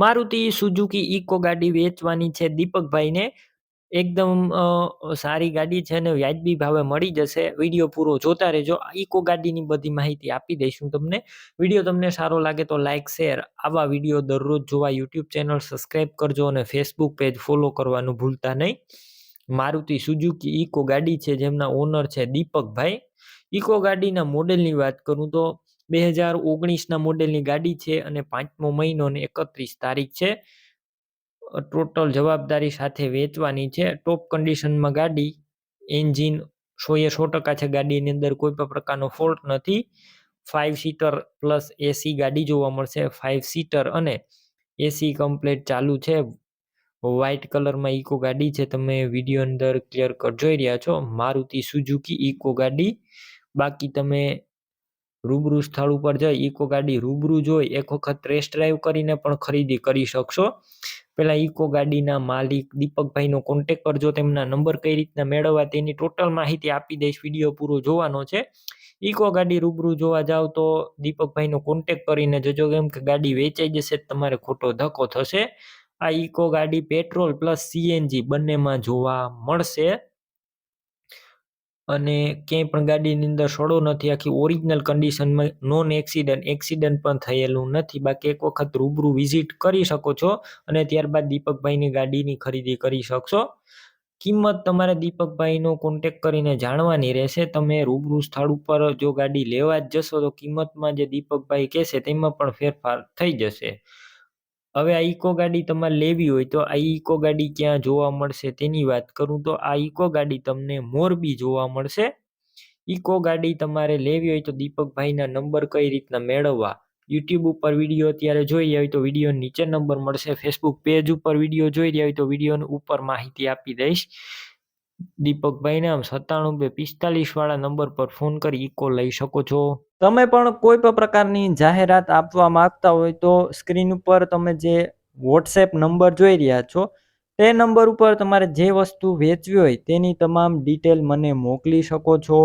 Maruti Suzuki eco ગાડી વેચવાની છે દીપકભાઈને. એકદમ સારી ગાડી છે અને વ્યાજબી ભાવે મળી જશે. વીડિયો પૂરો જોતા રહેજો. ઇકો ગાડીની બધી માહિતી આપી દઈશું તમને. વીડિયો તમને સારો લાગે તો લાઇક શેર, આવા વીડિયો દરરોજ જોવા યુટ્યુબ ચેનલ સબસ્ક્રાઈબ કરજો અને ફેસબુક પેજ ફોલો કરવાનું ભૂલતા નહીં. મારુતિ સુઝુકી ઇકો ગાડી છે જેમના ઓનર છે દીપકભાઈ. ઇકો ગાડીના મોડેલની વાત કરું તો બે હજાર ઓગણીસના મોડેલની ગાડી છે અને પાંચમો મહિનો ને એકત્રીસ તારીખ છે. ટોટલ જવાબદારી સાથે વેચવાની છે. ટોપ કન્ડિશનમાં ગાડી, એન્જિન સોએ સો ટકા છે. ગાડીની અંદર કોઈ પણ પ્રકારનો ફોલ્ટ નથી. ફાઇવ સીટર પ્લસ એસી ગાડી જોવા મળશે. ફાઇવ સીટર અને એસી કમ્પ્લેટ ચાલુ છે. વ્હાઇટ કલરમાં ઇકો ગાડી છે. તમે વીડિયો અંદર ક્લિયર કટ જોઈ રહ્યા છો. મારુતિ સુઝુકી ઇકો ગાડી. બાકી તમે રૂબરૂ સ્થળ ઉપર જઈ, ઇકો ગાડી રૂબરૂ જોઈ, એક વખત ટેસ્ટ ડ્રાઈવ કરીને પણ ખરીદી કરી શકશો. પહેલાં ઇકો ગાડીના માલિક દીપકભાઈનો કોન્ટેક કરજો તેમના નંબર કઈ રીતના મેળવવા તેની ટોટલ માહિતી આપી દઈશ, વીડિયો પૂરો જોવાનો છે. ઇકો ગાડી રૂબરૂ જોવા જાવ તો દીપકભાઈનો કોન્ટેક કરીને જજો કેમ કે ગાડી વેચાઈ જશે તમારે ખોટો ધક્કો થશે. આ ઇકો ગાડી પેટ્રોલ પ્લસ સીએનજી બંનેમાં જોવા મળશે. અને ક્યાંય પણ ગાડીની અંદર સડો નથી. આખી ઓરિજિનલ કન્ડિશનમાં નોન એક્સિડન્ટ એક્સિડન્ટ પણ થયેલું નથી. બાકી એક વખત રૂબરૂ વિઝિટ કરી શકો છો અને ત્યારબાદ દીપકભાઈની ગાડીની ખરીદી કરી શકશો. કિંમત તમારે દીપકભાઈનો કોન્ટેક કરીને જાણવાની રહેશે. તમે રૂબરૂ સ્થળ ઉપર જો ગાડી લેવા જ જશો તો કિંમતમાં જે દીપકભાઈ કહેશે તેમાં પણ ફેરફાર થઈ જશે. હવે આ ઇકો ગાડી તમારે લેવી હોય તો આ ઇકો ગાડી ક્યાં જોવા મળશે તેની વાત કરું તો આ ઇકો ગાડી તમને મોરબી જોવા મળશે. ઇકો ગાડી તમારે લેવી હોય તો દીપકભાઈના નંબર કઈ રીતના મેળવવા? યુટ્યુબ ઉપર વીડિયો અત્યારે જોઈ હોય તો વીડિયો નીચે નંબર મળશે. ફેસબુક પેજ ઉપર વીડિયો જોઈ રહ્યા હોય તો વીડિયો ઉપર માહિતી આપી દઈશ. દીપકભાઈ આમ સત્તાણું બે પિસ્તાલીસ વાળા નંબર પર ફોન કરી ઇકો લઈ શકો છો. તમે પણ કોઈ પણ પ્રકારની જાહેરાત આપવા માંગતા હોય તો સ્ક્રીન ઉપર તમે જે વોટ્સએપ નંબર જોઈ રહ્યા છો, તે નંબર ઉપર તમારે જે વસ્તુ વેચવી હોય તેની તમામ ડિટેલ મને મોકલી શકો છો.